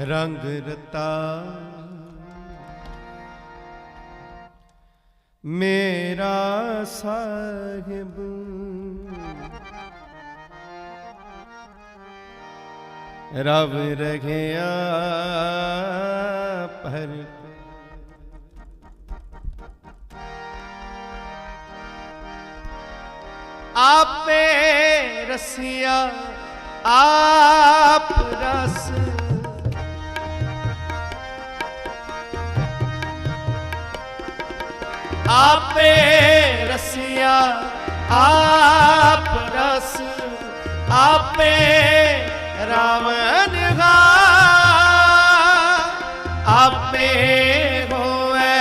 ਰੰਗ ਰਤਾ। ਮੇਰਾ ਸਾਹਿਬ ਰਵ ਰਖਿਆ ਪਰ ਆਪੇ ਰਸਿਆ ਆਪ ਆਪੇ ਰਸਿਆ ਆਪ ਰਸ ਆਪੇ ਰਾਵਣ ਗਾ। ਆਪੇ ਹੋਵੇ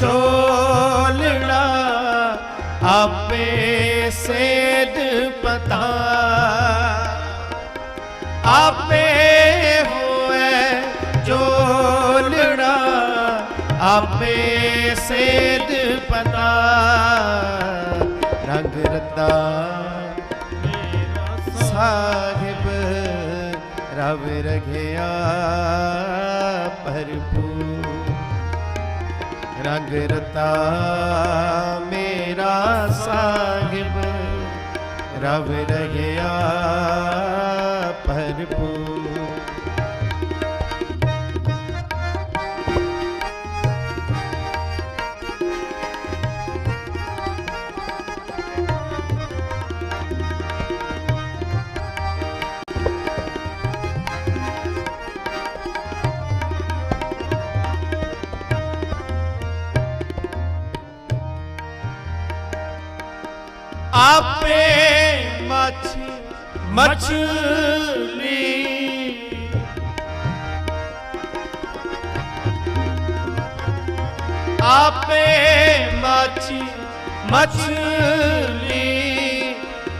ਚੋਲਣਾ ਆਪੇ ਸੇਧ ਪਤਾ। ਆਪੇ ਆਪੇ ਸੇਧ ਪਤਾ। ਰੰਗ ਰਤਾ ਸਾਹਿਬ, ਰਵ ਰਖਿਆ ਭਰਪੂ ਰੰਗ ਰਤਾ ਮੇਰਾ ਸਾਹਿਬ, ਰਵ ਰਖਿਆ ਭਰਪੂਰ। ਆਪੇ ਮੱਛੀ ਮਛਲੀ ਆਪੇ ਮੱਛੀ ਮਛਲੀ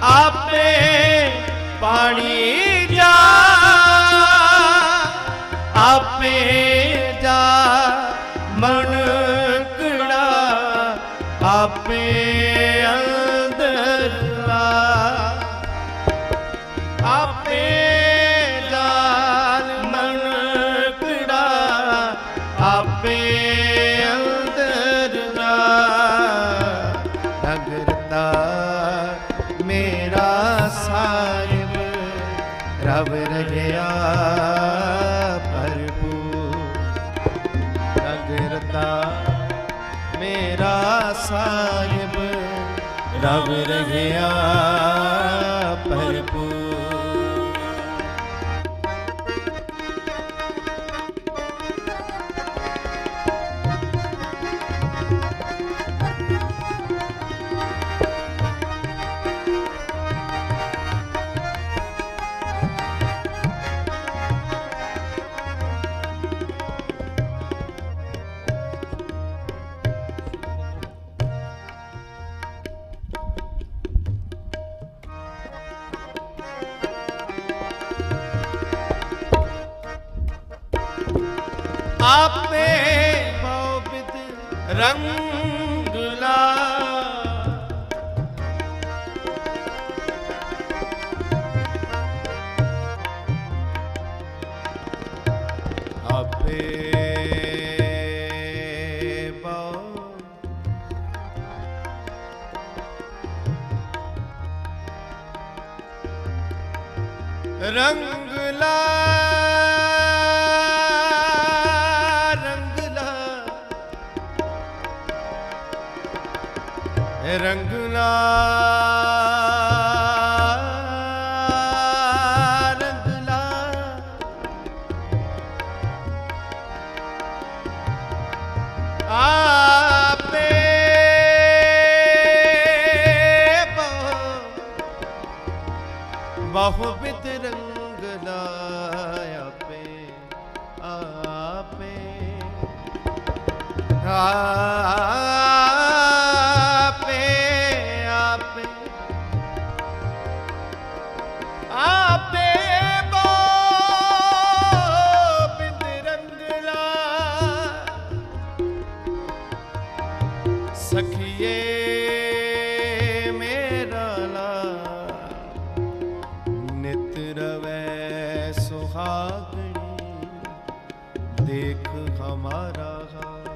ਆਪੇ ਪਾਣੀ ਜਾ ਆਪੇ ਆਪੇ ਆਪੇ ਬਹੁ ਬਿਦ ਰੰਗ ਲਾ ਆਪੇ ਬਹੁ ਬਹੁ ਬਹੁ ਰੰਗ ਲਾਇਆ ਪੇ ਆਪੇ ਆਪੇ लागी देख हमारा हाल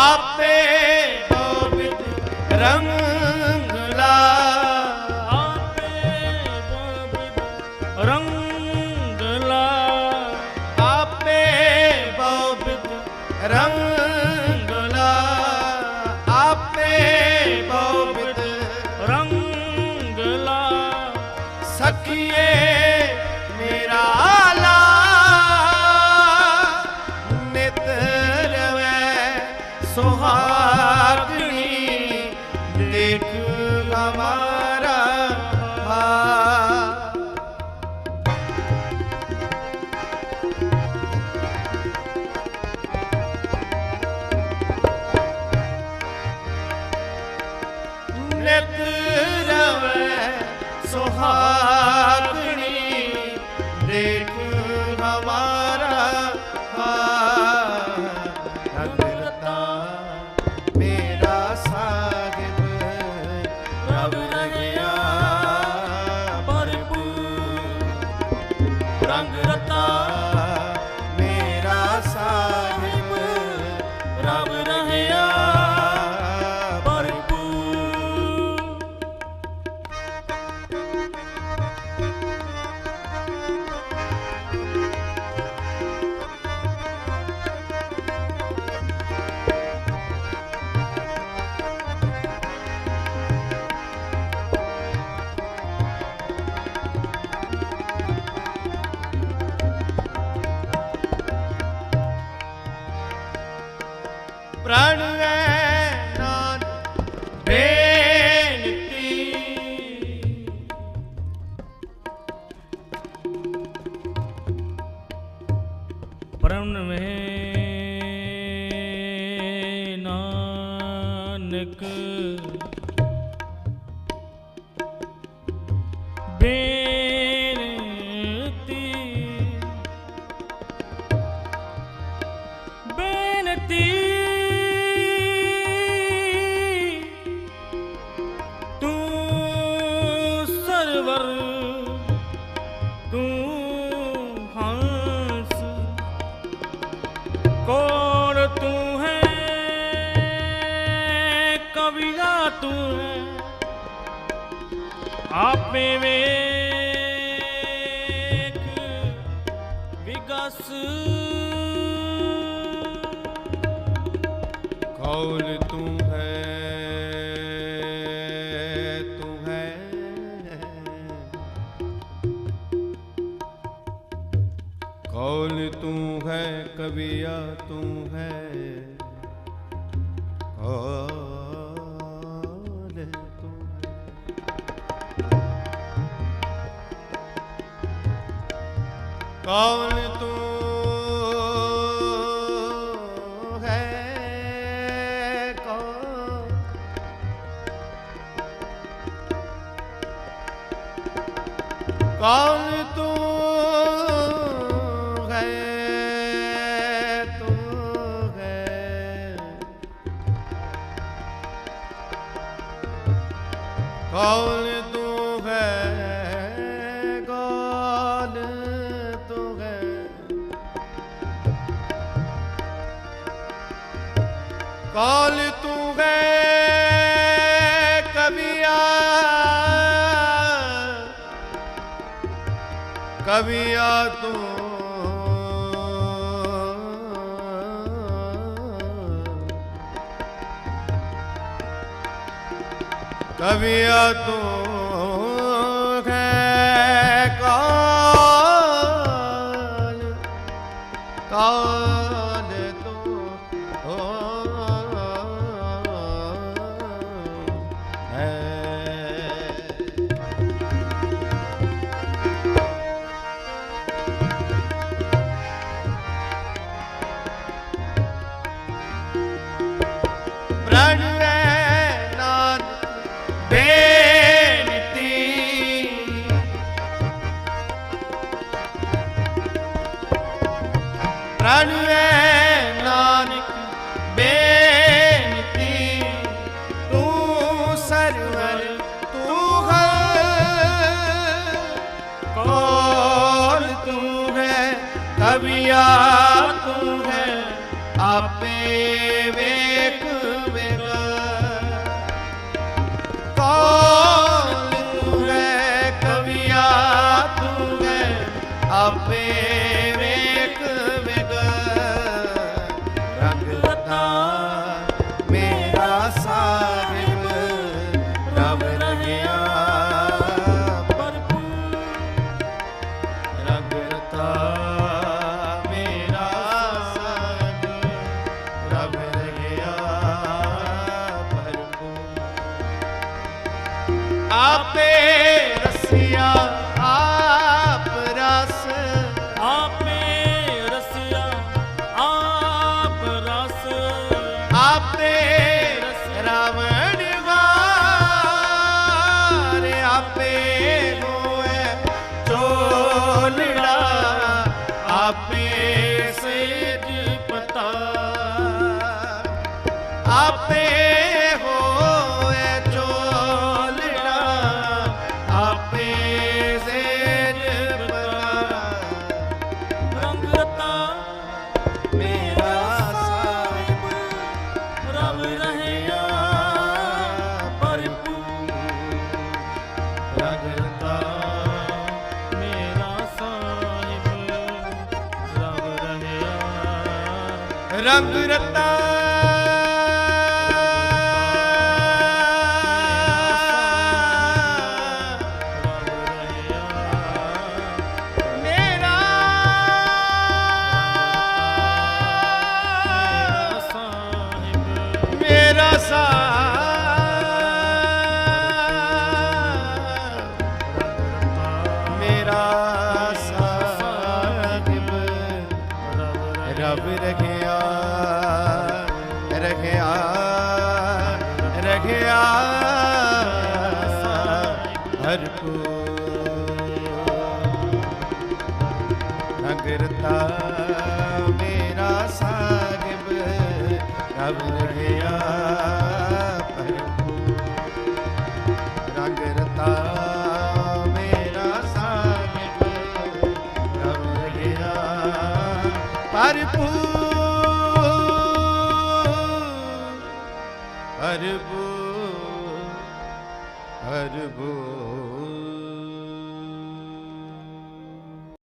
आपे गोविंद रंग ਪ੍ਰਣ ਵੇ ਨਾਨਕ। ਬੇਨਤੀ ਬੇਨਤੀ ਤੂੰ ਸਰਵਰ ਆਪੇ ਵਿਗਸ। ਕੌਲ ਤੂੰ ਕੌਣ ਤੂੰ ਹੈ? ਕੌਣ? ਕੌਣ ਤੂੰ ਹੈ? ਤੂੰ ਹੈ? ਕੌਣ ਤੂੰ ਹੈ? ਕੌਣ ਤੂੰ ਹੈ ਕਬੀਆ ਕਬੀਆ ਤੂੰ। ਕਬੀਆ ਤੂੰ ਹੈ ਕਾਲ। ਕਾਲ ਸਰਵਰ ਤੂੰ ਹੈ। ਕੌਣ ਤੂੰ ਹੈ? ਕਵੀਆ ਰੰਗ ਰਤਾ। ਰਬ ਰਹਿਆ ਰਬ